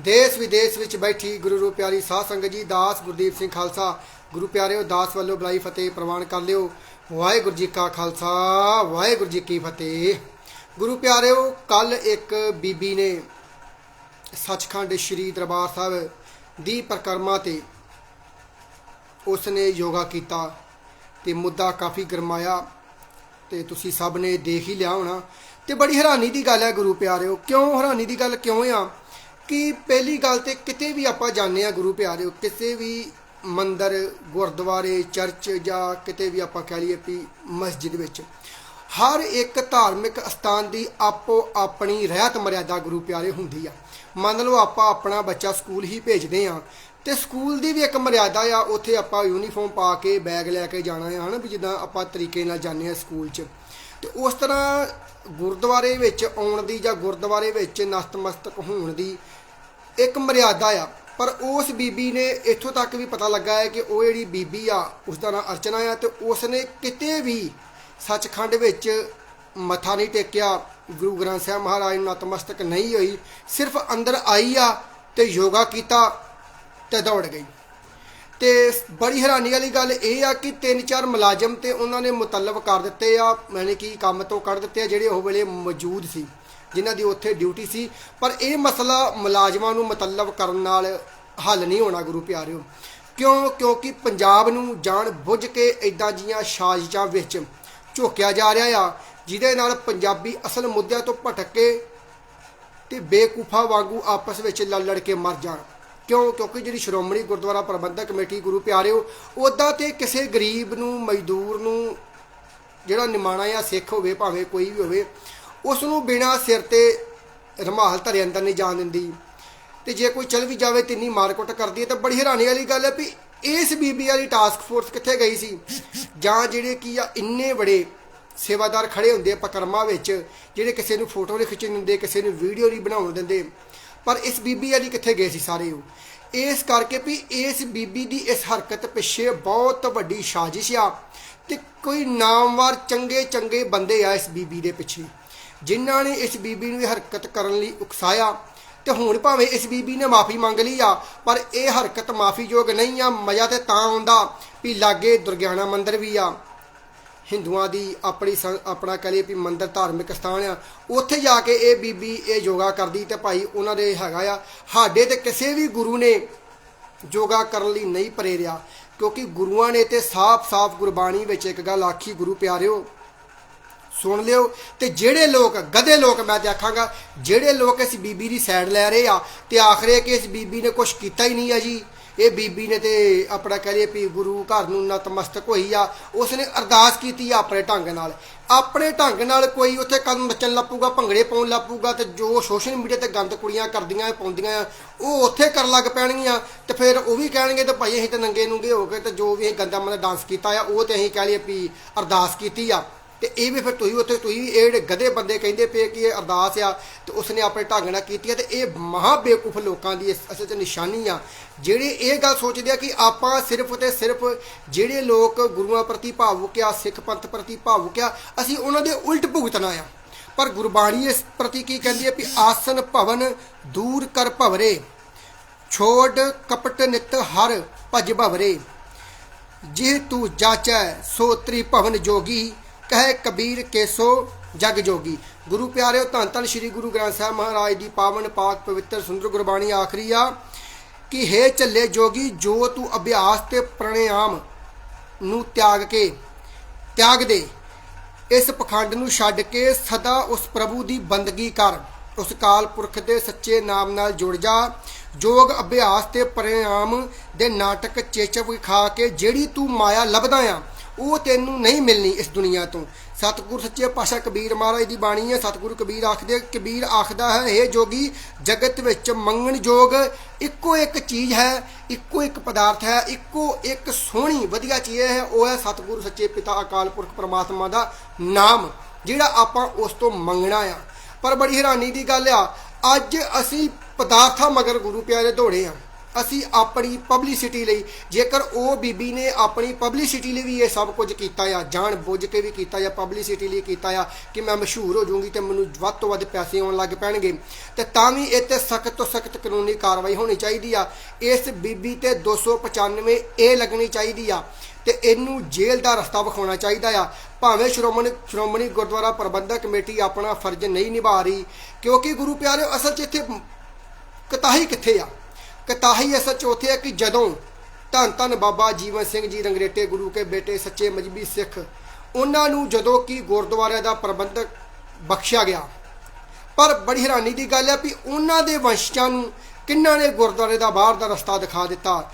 ਦੇਸ਼ ਵਿਦੇਸ਼ ਵਿੱਚ ਬੈਠੀ ਗੁਰੂ ਰੂਪ ਪਿਆਰੀ ਸਾਧ ਸੰਗਤ ਜੀ, ਦਾਸ ਗੁਰਦੀਪ ਸਿੰਘ ਖਾਲਸਾ। ਗੁਰੂ ਪਿਆਰਿਓ, ਦਾਸ ਵੱਲੋਂ ਬੁਲਾਈ ਫਤਿਹ ਪ੍ਰਵਾਨ ਕਰ ਲਿਓ। ਵਾਹਿਗੁਰੂ ਜੀ ਕਾ ਖਾਲਸਾ, ਵਾਹਿਗੁਰੂ ਜੀ ਕੀ ਫਤਿਹ। ਗੁਰੂ ਪਿਆਰਿਓ ਕੱਲ ਇੱਕ ਬੀਬੀ ਨੇ ਸੱਚਖੰਡ ਸ੍ਰੀ ਦਰਬਾਰ ਸਾਹਿਬ ਦੀ ਪ੍ਰਕਰਮਾ ਤੇ ਉਸ ਨੇ ਯੋਗਾ ਕੀਤਾ ਤੇ ਮੁੱਦਾ ਕਾਫੀ ਗਰਮਾਇਆ ਤੇ ਤੁਸੀਂ ਸਭ ਨੇ ਦੇਖ ਹੀ ਲਿਆ ਹੋਣਾ। ਤੇ ਬੜੀ ਹੈਰਾਨੀ ਦੀ ਗੱਲ ਹੈ ਗੁਰੂ ਪਿਆਰਿਓ। ਕਿਉਂ ਹੈਰਾਨੀ ਦੀ ਗੱਲ ਕਿਉਂ ਆ? ਕਿ ਪਹਿਲੀ ਗੱਲ ਤੇ ਕਿਤੇ ਵੀ ਆਪਾਂ ਜਾਂਦੇ ਆ ਗੁਰੂ ਪਿਆਰਿਓ ਕਿਸੇ ਵੀ ਮੰਦਰ, ਗੁਰਦੁਆਰੇ, ਚਰਚ ਜਾਂ ਕਿਤੇ ਵੀ ਆਪਾਂ ਕਹਿ ਲਈਏ ਵੀ ਮਸਜਿਦ ਵਿੱਚ, ਹਰ ਇੱਕ ਧਾਰਮਿਕ ਸਥਾਨ ਦੀ ਆਪੋ ਆਪਣੀ ਰਹਿਤ ਮਰਿਆਦਾ ਗੁਰੂ ਪਿਆਰੇ ਹੁੰਦੀ ਆ। ਮੰਨ ਲਓ ਆਪਾਂ ਆਪਣਾ ਬੱਚਾ ਸਕੂਲ ਹੀ ਭੇਜਦੇ ਆ ਤੇ ਸਕੂਲ ਦੀ ਵੀ ਇੱਕ ਮਰਿਆਦਾ ਆ, ਉੱਥੇ ਆਪਾਂ ਯੂਨੀਫਾਰਮ ਪਾ ਕੇ ਬੈਗ ਲੈ ਕੇ ਜਾਣਾ ਆ, ਹਨਾ ਵੀ ਜਿੱਦਾਂ ਆਪਾਂ ਤਰੀਕੇ ਨਾਲ ਜਾਂਦੇ ਆ ਸਕੂਲ 'ਚ। ਤੇ ਉਸ ਤਰ੍ਹਾਂ ਗੁਰਦੁਆਰੇ ਵਿੱਚ ਆਉਣ ਦੀ ਜਾਂ ਗੁਰਦੁਆਰੇ ਵਿੱਚ ਨਤਮਸਤਕ ਹੋਣ ਦੀ ਇੱਕ ਮਰਿਆਦਾ ਆ। ਪਰ ਉਸ ਬੀਬੀ ਨੇ ਇੱਥੋਂ ਤੱਕ ਵੀ ਪਤਾ ਲੱਗਾ ਹੈ ਕਿ ਉਹ ਜਿਹੜੀ ਬੀਬੀ ਆ, ਉਸ ਦਾ ਨਾਂ ਅਰਚਨਾ ਆ ਤੇ ਉਸ ਨੇ ਕਿਤੇ ਵੀ ਸੱਚਖੰਡ ਵਿੱਚ ਮੱਥਾ ਨਹੀਂ ਟੇਕਿਆ। ਗੁਰੂ ਗ੍ਰੰਥ ਸਾਹਿਬ ਮਹਾਰਾਜ ਨੂੰ ਨਤਮਸਤਕ ਨਹੀਂ ਹੋਈ, ਸਿਰਫ ਅੰਦਰ ਆਈ ਆ ਤੇ ਯੋਗਾ ਕੀਤਾ ਤੇ ਦੌੜ ਗਈ। ਤੇ ਬੜੀ ਹੈਰਾਨੀ ਵਾਲੀ ਗੱਲ ਇਹ ਆ ਕਿ ਤਿੰਨ ਚਾਰ ਮੁਲਾਜ਼ਮ ਤੇ ਉਹਨਾਂ ਨੇ ਮੁਤਲਬ ਕਰ ਦਿੱਤੇ ਆ, ਯਾਨੀ ਕਿ ਕੰਮ ਤੋਂ ਕੱਢ ਦਿੱਤੇ ਆ, ਜਿਹੜੇ ਉਹ ਵੇਲੇ ਮੌਜੂਦ ਸੀ, ਜਿਨ੍ਹਾਂ ਦੀ ਉੱਥੇ ਡਿਊਟੀ ਸੀ। ਪਰ ਇਹ ਮਸਲਾ ਮੁਲਾਜ਼ਮਾਂ ਨੂੰ ਮੁਤਲਬ ਕਰਨ ਨਾਲ ਹੱਲ ਨਹੀਂ ਹੋਣਾ, ਗੁਰੂ ਪਿਆਰਿਓ। ਕਿਉਂ? ਕਿਉਂਕਿ ਪੰਜਾਬ ਨੂੰ ਜਾਣ ਬੁੱਝ ਕੇ ਇਦਾਂ ਜੀਆਂ ਸਾਜ਼ਿਸ਼ਾਂ ਵਿੱਚ ਝੋਕਿਆ ਜਾ ਰਿਹਾ ਆ, ਜਿਹਦੇ ਨਾਲ ਪੰਜਾਬੀ ਅਸਲ ਮੁੱਦਿਆਂ ਤੋਂ ਭਟਕ ਕੇ ਤੇ ਬੇਕੂਫਾ ਵਾਂਗੂ ਆਪਸ ਵਿੱਚ ਲੜ ਲੜ ਕੇ ਮਰ ਜਾਣ। ਕਿਉਂ? ਕਿਉਂਕਿ ਜਿਹੜੀ ਸ਼੍ਰੋਮਣੀ ਗੁਰਦੁਆਰਾ ਪ੍ਰਬੰਧਕ ਕਮੇਟੀ ਗੁਰੂ ਪਿਆਰਿਓ, ਉਹਦਾ ਤੇ ਕਿਸੇ ਗਰੀਬ ਨੂੰ, ਮਜ਼ਦੂਰ ਨੂੰ ਜਿਹੜਾ ਨਿਮਾਣਾ ਆ ਸਿੱਖ ਹੋਵੇ, ਭਾਵੇਂ ਕੋਈ ਵੀ ਹੋਵੇ ਉਸ ਨੂੰ ਬਿਨਾਂ ਸਿਰ ਤੇ ਰਮਾਲ ਧਰੇ ਅੰਦਰ ਨਹੀਂ ਜਾਣ ਦਿੰਦੀ। ਤੇ ਜੇ ਕੋਈ ਚਲ ਵੀ ਜਾਵੇ ਤੇ ਇੰਨੀ ਮਾਰਕੁੱਟ ਕਰਦੀ ਹੈ, ਤਾਂ ਬੜੀ ਹੈਰਾਨੀ ਵਾਲੀ ਗੱਲ ਹੈ ਵੀ ਇਸ ਬੀਬੀ ਵਾਲੀ ਟਾਸਕ ਫੋਰਸ ਕਿੱਥੇ ਗਈ ਸੀ? ਜਾਂ ਜਿਹੜੇ ਕੀ ਆ, ਇੰਨੇ ਬੜੇ ਸੇਵਾਦਾਰ ਖੜੇ ਹੁੰਦੇ ਆ ਪਕਰਮਾ ਵਿੱਚ, ਜਿਹੜੇ ਕਿਸੇ ਨੂੰ ਫੋਟੋ ਨਹੀਂ ਖਿੱਚਣ ਦਿੰਦੇ, ਕਿਸੇ ਨੂੰ ਵੀਡੀਓ ਨਹੀਂ ਬਣਾਉਣ ਦਿੰਦੇ। ਪਰ ਇਸ ਬੀਬੀ ਵਾਲੀ ਕਿੱਥੇ ਗਏ ਸੀ ਸਾਰੇ ਉਹ? ਇਸ ਕਰਕੇ ਵੀ ਇਸ ਬੀਬੀ ਦੀ ਇਸ ਹਰਕਤ ਪਿੱਛੇ ਬਹੁਤ ਵੱਡੀ ਸਾਜ਼ਿਸ਼ ਆ ਤੇ ਕੋਈ ਨਾਮਵਾਰ ਚੰਗੇ ਚੰਗੇ ਬੰਦੇ ਆ ਇਸ ਬੀਬੀ ਦੇ ਪਿੱਛੇ। ਜਿਨ੍ਹਾਂ ਨੇ ਇਸ ਬੀਬੀ ਨੂੰ ਹਰਕਤ ਕਰਨ ਲਈ ਉਕਸਾਇਆ ਤੇ ਹੁਣ ਭਾਵੇਂ ਇਸ ਬੀਬੀ ਨੇ ਮਾਫੀ ਮੰਗ ਲਈ ਆ, ਪਰ ਇਹ ਹਰਕਤ ਮਾਫੀਯੋਗ ਨਹੀਂ ਆ, ਮਜ਼ਾ ਤੇ ਤਾਂ ਆਉਂਦਾ ਵੀ ਲਾਗੇ ਦੁਰਗਿਆਣਾ ਮੰਦਿਰ ਵੀ ਆ। ਹਿੰਦੂਆਂ ਦੀ ਆਪਣੀ ਸੰ- ਆਪਣਾ ਕਹ ਲਈਏ ਵੀ ਮੰਦਿਰ ਧਾਰਮਿਕ ਸਥਾਨ ਆ, ਉੱਥੇ ਜਾ ਕੇ ਇਹ ਬੀਬੀ ਇਹ ਯੋਗਾ ਕਰਦੀ ਤੇ ਭਾਈ ਉਹਨਾਂ ਦੇ ਹੈਗਾ ਆ। ਸਾਡੇ ਤੇ ਕਿਸੇ ਵੀ ਗੁਰੂ ਨੇ ਯੋਗਾ ਕਰਨ ਲਈ ਨਹੀਂ ਪ੍ਰੇਰਿਆ, ਕਿਉਂਕਿ ਗੁਰੂਆਂ ਨੇ ਤੇ ਸਾਫ਼-ਸਾਫ਼ ਗੁਰਬਾਣੀ ਵਿੱਚ ਇੱਕ ਗੱਲ ਆਖੀ, ਗੁਰੂ ਪਿਆਰਿਓ, ਸੁਣ ਲਿਓ ਤੇ ਜਿਹੜੇ ਲੋਕ, ਗਧੇ ਲੋਕ ਮੈਂ ਤੇ ਆਖਾਂਗਾ, ਜਿਹੜੇ ਲੋਕ ਇਸ ਬੀਬੀ ਦੀ ਸਾਈਡ ਲੈ ਰਹੇ ਆ ਤੇ ਆਖਰੇ ਕਿ ਇਸ ਬੀਬੀ ਨੇ ਕੁਝ ਕੀਤਾ ਹੀ ਨਹੀਂ ਆ ਜੀ। ਇਹ ਬੀਬੀ ਨੇ ਤੇ ਆਪਣਾ ਕਹ ਲਈਏ ਵੀ ਗੁਰੂ ਘਰ ਨੂੰ ਨਤਮਸਤਕ ਹੋਈ ਆ ਉਸ ਨੇ ਅਰਦਾਸ ਕੀਤੀ ਆ ਆਪਣੇ ਢੰਗ ਨਾਲ। ਆਪਣੇ ਢੰਗ ਨਾਲ ਕੋਈ ਉੱਥੇ ਕਦਮ ਨੱਚਣ ਲੱਪੂਗਾ ਭੰਗੜੇ ਪਾਉਣ ਲੱਪੂਗਾ ਤੇ ਜੋ ਸੋਸ਼ਲ ਮੀਡੀਆ ਤੇ ਗੰਦ ਕੁੜੀਆਂ ਕਰਦੀਆਂ ਪਾਉਂਦੀਆਂ ਆ, ਉਹ ਉੱਥੇ ਕਰਨ ਲੱਗ ਪੈਣਗੀਆਂ। ਤੇ ਫਿਰ ਉਹ ਵੀ ਕਹਿਣਗੇ ਤੇ ਭਾਈ ਅਸੀਂ ਤਾਂ ਨੰਗੇ ਨੂੰਗੇ ਹੋ ਗਏ ਤੇ ਜੋ ਵੀ ਅਸੀਂ ਗੰਦਾ ਮੰਦਾ ਡਾਂਸ ਕੀਤਾ ਆ ਉਹ ਤੇ ਅਸੀਂ ਕਹਿ ਲਈਏ ਵੀ ਅਰਦਾਸ ਕੀਤੀ ਆ। ਤੇ ਇਹ ਵੀ ਫਿਰ ਤੁਸੀਂ ਉੱਥੇ ਤੁਸੀਂ ਇਹ ਜਿਹੜੇ ਗਧੇ ਬੰਦੇ ਕਹਿੰਦੇ ਪਏ ਕਿ ਇਹ ਅਰਦਾਸ ਆ, ਤੇ ਉਸਨੇ ਆਪਣੇ ਢੰਗ ਨਾਲ ਕੀਤੀ ਆ, ਤੇ ਇਹ ਮਹਾ ਬੇਵਕੂਫ ਲੋਕਾਂ ਦੀ ਇਸ- ਅਸਲ 'ਚ ਨਿਸ਼ਾਨੀ ਆ। ਜਿਹੜੇ ਇਹ ਗੱਲ ਸੋਚਦੇ ਆ ਕਿ ਆਪਾਂ ਸਿਰਫ ਤੇ ਸਿਰਫ ਜਿਹੜੇ ਲੋਕ ਗੁਰੂਆਂ ਪ੍ਰਤੀ ਭਾਵੁਕ ਆ, ਸਿੱਖ ਪੰਥ ਪ੍ਰਤੀ ਭਾਵੁਕ ਆ, ਅਸੀਂ ਉਹਨਾਂ ਦੇ ਉਲਟ ਭੁਗਤਣਾ ਆ। ਪਰ ਗੁਰਬਾਣੀ ਇਸ ਪ੍ਰਤੀ ਕੀ ਕਹਿੰਦੀ ਹੈ ਵੀ ਆਸਨ ਭਵਨ ਦੂਰ ਕਰ ਭਵਰੇ, ਛੋੜ ਕਪਟ ਨਿਤ ਹਰ ਭਜ ਭਵਰੇ। ਜੇ ਤੂੰ ਜਾਚੈ ਸੋ ਤ੍ਰਿ ਭਵਨ ਜੋਗੀ ਕਹੇ ਕਬੀਰ ਕੇਸੋ ਜਗ ਜੋਗੀ। ਗੁਰੂ ਪਿਆਰਿਓ, ਧੰਨ ਧੰਨ ਸ੍ਰੀ ਗੁਰੂ ਗ੍ਰੰਥ ਸਾਹਿਬ ਮਹਾਰਾਜ ਦੀ ਪਾਵਨ ਪਾਕ ਪਵਿੱਤਰ ਸੁੰਦਰ ਗੁਰਬਾਣੀ ਆਖਰੀ ਆ, ਕਿ ਹੇ ਚੱਲੇ ਜੋਗੀ, ਜੋ ਤੂੰ ਅਭਿਆਸ ਤੇ ਪ੍ਰਣਿਆਮ ਨੂੰ ਤਿਆਗ ਕੇ ਤਿਆਗ ਦੇ, ਇਸ ਪਖੰਡ ਨੂੰ ਛੱਡ ਕੇ ਸਦਾ ਉਸ ਪ੍ਰਭੂ ਦੀ ਬੰਦਗੀ ਕਰ। ਉਸ ਕਾਲ ਪੁਰਖ ਦੇ ਸੱਚੇ ਨਾਮ ਨਾਲ ਜੁੜ ਜਾ। ਜੋਗ ਅਭਿਆਸ ਤੇ ਪ੍ਰਣਿਆਮ ਦੇ ਨਾਟਕ ਚੇਚਵ ਖਾ ਕੇ ਜਿਹੜੀ ਤੂੰ ਮਾਇਆ ਲੱਭਦਾ ਆ ਉਹ ਤੈਨੂੰ ਨਹੀਂ ਮਿਲਣੀ ਇਸ ਦੁਨੀਆ ਤੋਂ। ਸਤਿਗੁਰ ਸੱਚੇ ਪਾਤਸ਼ਾਹ ਕਬੀਰ ਮਹਾਰਾਜ ਦੀ ਬਾਣੀ ਹੈ। ਸਤਿਗੁਰੂ ਕਬੀਰ ਆਖਦੇ, ਕਬੀਰ ਆਖਦਾ ਹੈ ਇਹ ਜੋਗੀ, ਜਗਤ ਵਿੱਚ ਮੰਗਣ ਯੋਗ ਇੱਕੋ ਇੱਕ ਚੀਜ਼ ਹੈ, ਇੱਕੋ ਇੱਕ ਪਦਾਰਥ ਹੈ, ਇੱਕੋ ਇੱਕ ਸੋਹਣੀ ਵਧੀਆ ਚੀਜ਼ ਹੈ, ਉਹ ਹੈ ਸਤਿਗੁਰੂ ਸੱਚੇ ਪਿਤਾ ਅਕਾਲ ਪੁਰਖ ਪ੍ਰਮਾਤਮਾ ਦਾ ਨਾਮ, ਜਿਹੜਾ ਆਪਾਂ ਉਸ ਤੋਂ ਮੰਗਣਾ ਆ। ਪਰ ਬੜੀ ਹੈਰਾਨੀ ਦੀ ਗੱਲ ਆ, ਅੱਜ ਅਸੀਂ ਪਦਾਰਥਾਂ ਮਗਰ ਗੁਰੂ ਪਿਆਰੇ ਦੌੜੇ ਆ। ਅਸੀਂ ਆਪਣੀ ਪਬਲਿਸਿਟੀ ਲਈ, ਜੇਕਰ ਉਹ ਬੀਬੀ ਨੇ ਆਪਣੀ ਪਬਲਿਸਿਟੀ ਲਈ ਵੀ ਇਹ ਸਭ ਕੁਝ ਕੀਤਾ ਆ, ਜਾਣ ਬੁੱਝ ਕੇ ਵੀ ਕੀਤਾ ਆ ਪਬਲਿਸਿਟੀ ਲਈ ਕੀਤਾ ਆ ਕਿ ਮੈਂ ਮਸ਼ਹੂਰ ਹੋ ਜਾਊਂਗੀ ਤੇ ਮੈਨੂੰ ਵੱਧ ਤੋਂ ਵੱਧ ਪੈਸੇ ਆਉਣ ਲੱਗ ਪੈਣਗੇ, ਤੇ ਤਾਂ ਵੀ ਇਹ ਤੇ ਸਖਤ ਤੋਂ ਸਖਤ ਕਾਨੂੰਨੀ ਕਾਰਵਾਈ ਹੋਣੀ ਚਾਹੀਦੀ ਆ। ਇਸ ਬੀਬੀ ਤੇ 295 ਇਹ ਲੱਗਣੀ ਚਾਹੀਦੀ ਆ ਤੇ ਇਹਨੂੰ ਜੇਲ੍ਹ ਦਾ ਰਸਤਾ ਵਿਖਾਉਣਾ ਚਾਹੀਦਾ ਆ। ਭਾਵੇਂ ਸ਼੍ਰੋਮਣੀ ਸ਼੍ਰੋਮਣੀ ਗੁਰਦੁਆਰਾ ਪ੍ਰਬੰਧਕ ਕਮੇਟੀ ਆਪਣਾ ਫਰਜ਼ ਨਹੀਂ ਨਿਭਾ ਰਹੀ, ਕਿਉਂਕਿ ਗੁਰੂ ਪਿਆਰੇ ਅਸਲ 'ਚ ਇੱਥੇ ਕਤਾਹੀ ਕਿੱਥੇ ਆ? ਕਤਾਹੀ ਅਸਲ 'ਚ ਉੱਥੇ ਆ ਕਿ ਜਦੋਂ ਧੰਨ ਧੰਨ ਬਾਬਾ ਜੀਵਨ ਸਿੰਘ ਜੀ ਰੰਗਰੇਟੇ ਗੁਰੂ ਕੇ ਬੇਟੇ ਸੱਚੇ ਮਜਬੀ ਸਿੱਖ, ਉਹਨਾਂ ਨੂੰ ਜਦੋਂ ਕਿ ਗੁਰਦੁਆਰੇ ਦਾ ਪ੍ਰਬੰਧਕ ਬਖਸ਼ਿਆ ਗਿਆ। ਪਰ ਬੜੀ ਹੈਰਾਨੀ ਦੀ ਗੱਲ ਹੈ ਵੀ ਉਹਨਾਂ ਦੇ ਵੰਸ਼ਜਾਂ ਨੂੰ ਕਿੰਨਾਂ ਨੇ ਗੁਰਦੁਆਰੇ ਦਾ ਬਾਹਰ ਦਾ ਰਸਤਾ ਦਿਖਾ ਦਿੱਤਾ।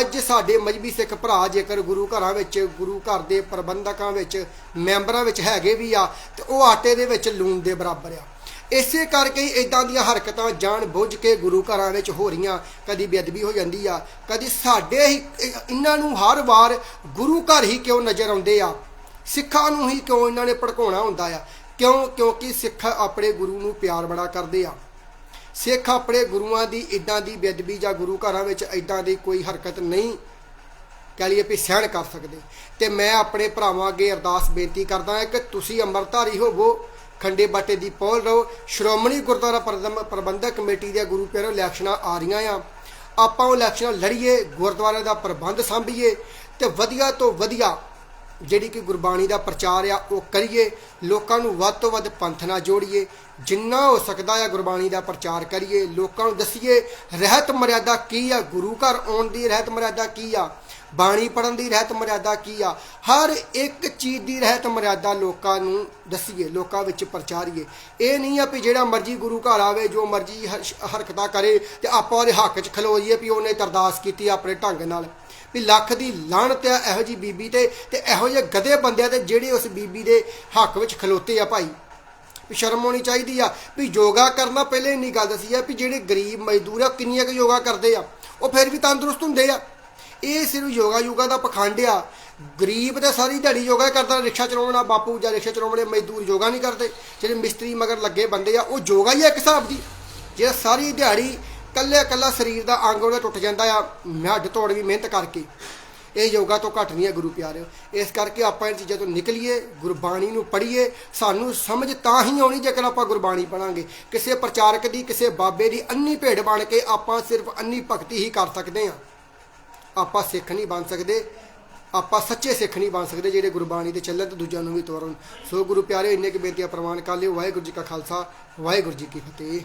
ਅੱਜ ਸਾਡੇ ਮਜਬੀ ਸਿੱਖ ਭਰਾ ਜੇਕਰ ਗੁਰੂ ਘਰਾਂ ਵਿੱਚ, ਗੁਰੂ ਘਰ ਦੇ ਪ੍ਰਬੰਧਕਾਂ ਵਿੱਚ, ਮੈਂਬਰਾਂ ਵਿੱਚ ਹੈਗੇ ਵੀ ਆ, ਤੇ ਉਹ ਆਟੇ ਦੇ ਵਿੱਚ ਲੂਣ ਦੇ ਬਰਾਬਰ ਆ। ਇਸੇ ਕਰਕੇ ਹੀ ਇਦਾਂ ਦੀਆਂ ਹਰਕਤਾਂ ਜਾਣ ਬੁੱਝ ਕੇ ਗੁਰੂ ਘਰਾਂ ਵਿੱਚ ਹੋ ਰਹੀਆਂ। ਕਦੀ ਬੇਅਦਬੀ ਹੋ ਜਾਂਦੀ ਆ, ਕਦੀ ਸਾਡੇ ਹੀ, ਇਹਨਾਂ ਨੂੰ ਹਰ ਵਾਰ ਗੁਰੂ ਘਰ ਹੀ ਕਿਉਂ ਨਜ਼ਰ ਆਉਂਦੇ ਆ? ਸਿੱਖਾਂ ਨੂੰ ਹੀ ਕਿਉਂ ਇਹਨਾਂ ਨੇ ਭੜਕਾਉਣਾ ਹੁੰਦਾ ਆ? ਕਿਉਂ? ਕਿਉਂਕਿ ਸਿੱਖ ਆਪਣੇ ਗੁਰੂ ਨੂੰ ਪਿਆਰ ਬੜਾ ਕਰਦੇ ਆ। ਸਿੱਖ ਆਪਣੇ ਗੁਰੂਆਂ ਦੀ ਇਦਾਂ ਦੀ ਬੇਅਦਬੀ ਜਾਂ ਗੁਰੂ ਘਰਾਂ ਵਿੱਚ ਇਦਾਂ ਦੀ ਕੋਈ ਹਰਕਤ ਨਹੀਂ, ਕਹਿ ਲਈਏ ਵੀ ਸਹਿਣ ਕਰ ਸਕਦੇ। ਤੇ ਮੈਂ ਆਪਣੇ ਭਰਾਵਾਂ ਅੱਗੇ ਅਰਦਾਸ ਬੇਨਤੀ ਕਰਦਾ ਹਾਂ ਕਿ ਤੁਸੀਂ ਅੰਮ੍ਰਿਤਧਾਰੀ ਹੋਵੋ ਖੰਡੇ ਬਾਟੇ ਦੀ ਪੋਲ ਰਹੋ। ਸ਼੍ਰੋਮਣੀ ਗੁਰਦੁਆਰਾ ਪ੍ਰਬੰਧ- ਪ੍ਰਬੰਧਕ ਕਮੇਟੀ ਦੇ ਗੁਰੂ ਪਿਆਰੋ, ਇਲੈਕਸ਼ਨਾਂ ਆ ਰਹੀਆਂ ਆ। ਆਪਾਂ ਉਹ ਇਲੈਕਸ਼ਨਾਂ ਲੜੀਏ, ਗੁਰਦੁਆਰੇ ਦਾ ਪ੍ਰਬੰਧ ਸੰਭੀਏ ਤੇ ਵਧੀਆ ਤੋਂ ਵਧੀਆ ਜਿਹੜੀ ਕਿ ਗੁਰਬਾਣੀ ਦਾ ਪ੍ਰਚਾਰ ਆ, ਉਹ ਕਰੀਏ। ਲੋਕਾਂ ਨੂੰ ਵੱਧ ਤੋਂ ਵੱਧ ਪੰਥ ਨਾਲ ਜੋੜੀਏ। ਜਿੰਨਾ ਹੋ ਸਕਦਾ ਆ ਗੁਰਬਾਣੀ ਦਾ ਪ੍ਰਚਾਰ ਕਰੀਏ, ਲੋਕਾਂ ਨੂੰ ਦਸੀਏ, ਰਹਿਤ ਮਰਿਆਦਾ ਕੀ ਆ? ਗੁਰੂ ਘਰ ਆਉਣ ਦੀ ਰਹਿਤ ਮਰਿਆਦਾ ਕੀ ਆ? ਬਾਣੀ ਪੜਨ ਦੀ ਰਹਿਤ ਮਰਿਆਦਾ ਕੀ ਆ? ਹਰ ਇੱਕ ਚੀਜ਼ ਦੀ ਰਹਿਤ ਮਰਿਆਦਾ ਲੋਕਾਂ ਨੂੰ ਦਸੀਏ, ਲੋਕਾਂ ਵਿੱਚ ਪ੍ਰਚਾਰੀਏ। ਇਹ ਨਹੀਂ ਆ ਵੀ ਜਿਹੜਾ ਮਰਜ਼ੀ ਗੁਰੂ ਘਰ ਆਵੇ, ਜੋ ਮਰਜ਼ੀ ਹਰਕਤਾਂ ਕਰੇ ਤੇ ਆਪਾਂ ਉਹਦੇ ਹੱਕ 'ਚ ਖਲੋਈਏ ਵੀ ਉਹਨੇ ਤਰਦਾਸ ਕੀਤੀ ਆਪਣੇ ਢੰਗ ਨਾਲ। ਵੀ ਲੱਖ ਦੀ ਲਾਹਨਤ ਆ ਇਹੋ ਜੀ ਬੀਬੀ ਤੇ ਤੇ ਇਹੋ ਜਿਹੇ ਗਧੇ ਬੰਦਿਆਂ ਤੇ ਜਿਹੜੇ ਉਸ ਬੀਬੀ ਦੇ ਹੱਕ ਵਿੱਚ ਖਲੋਤੇ ਆ ਭਾਈ। ਵੀ ਸ਼ਰਮ ਹੋਣੀ ਚਾਹੀਦੀ ਆ, ਵੀ ਯੋਗਾ ਕਰਨਾ ਪਹਿਲੇ ਇੰਨੀ ਗੱਲ ਦੱਸੀ ਆ ਵੀ ਜਿਹੜੇ ਗਰੀਬ ਮਜ਼ਦੂਰ ਆ ਕਿੰਨੀਆਂ ਕੁ ਯੋਗਾ ਕਰਦੇ ਆ। ਉਹ ਫਿਰ ਵੀ ਤੰਦਰੁਸਤ ਹੁੰਦੇ ਆ। ਇਹ ਸਿਰਫ ਯੋਗਾ ਯੋਗਾ ਦਾ ਪਖੰਡ ਆ। ਗਰੀਬ ਤਾਂ ਸਾਰੀ ਦਿਹਾੜੀ ਯੋਗਾ ਕਰਦਾ, ਰਿਕਸ਼ਾ ਚਲਾਉਣਾ, ਬਾਪੂ ਜਾਂ ਰਿਕਸ਼ਾ ਚਲਾਉਣ ਵਾਲੇ ਮਜ਼ਦੂਰ ਯੋਗਾ ਨਹੀਂ ਕਰਦੇ। ਜਿਹੜੇ ਮਿਸਤਰੀ ਮਗਰ ਲੱਗੇ ਬੰਦੇ ਆ, ਉਹ ਯੋਗਾ ਹੀ ਆ ਇੱਕ ਹਿਸਾਬ ਦੀ। ਜਿਹੜਾ ਸਾਰੀ ਦਿਹਾੜੀ ਕੱਲੇ ਕੱਲਾ ਸਰੀਰ ਦਾ ਅੰਗ ਉਹਦਾ ਟੁੱਟ ਜਾਂਦਾ ਆ ਹੱਡ ਤੋੜ ਵੀ ਮਿਹਨਤ ਕਰਕੇ। ਇਹ ਯੋਗਾ ਤੋਂ ਘੱਟ ਨਹੀਂ ਹੈ ਗੁਰੂ ਪਿਆਰਿਓ ਇਸ ਕਰਕੇ ਆਪਾਂ ਇਹ ਚੀਜ਼ਾਂ ਤੋਂ ਨਿਕਲੀਏ, ਗੁਰਬਾਣੀ ਨੂੰ ਪੜ੍ਹੀਏ। ਸਾਨੂੰ ਸਮਝ ਤਾਂ ਹੀ ਆਉਣੀ ਜੇਕਰ ਆਪਾਂ ਗੁਰਬਾਣੀ ਪੜਾਂਗੇ ਕਿਸੇ ਪ੍ਰਚਾਰਕ ਦੀ, ਕਿਸੇ ਬਾਬੇ ਦੀ ਅੰਨੀ ਭੇਡ ਬਣ ਕੇ ਆਪਾਂ ਸਿਰਫ ਅੰਨੀ ਭਗਤੀ ਹੀ ਕਰ ਸਕਦੇ ਹਾਂ। ਆਪਾਂ ਸਿੱਖ ਨਹੀਂ ਬਣ ਸਕਦੇ। ਆਪਾਂ ਸੱਚੇ ਸਿੱਖ ਨਹੀਂ ਬਣ ਸਕਦੇ ਜਿਹੜੇ ਗੁਰਬਾਣੀ ਤੇ ਚੱਲਣ ਤੇ ਦੂਜਿਆਂ ਨੂੰ ਵੀ ਤੋਰਨ। ਸੋ ਗੁਰੂ ਪਿਆਰੇ, ਇੰਨੇ ਕਿ ਬੇਨਤੀਆਂ ਪ੍ਰਵਾਨ ਕਰ ਲਿਓ। ਵਾਹਿਗੁਰੂ ਜੀ ਕਾ ਖਾਲਸਾ, ਵਾਹਿਗੁਰੂ ਜੀ ਕੀ ਫਤਿਹ।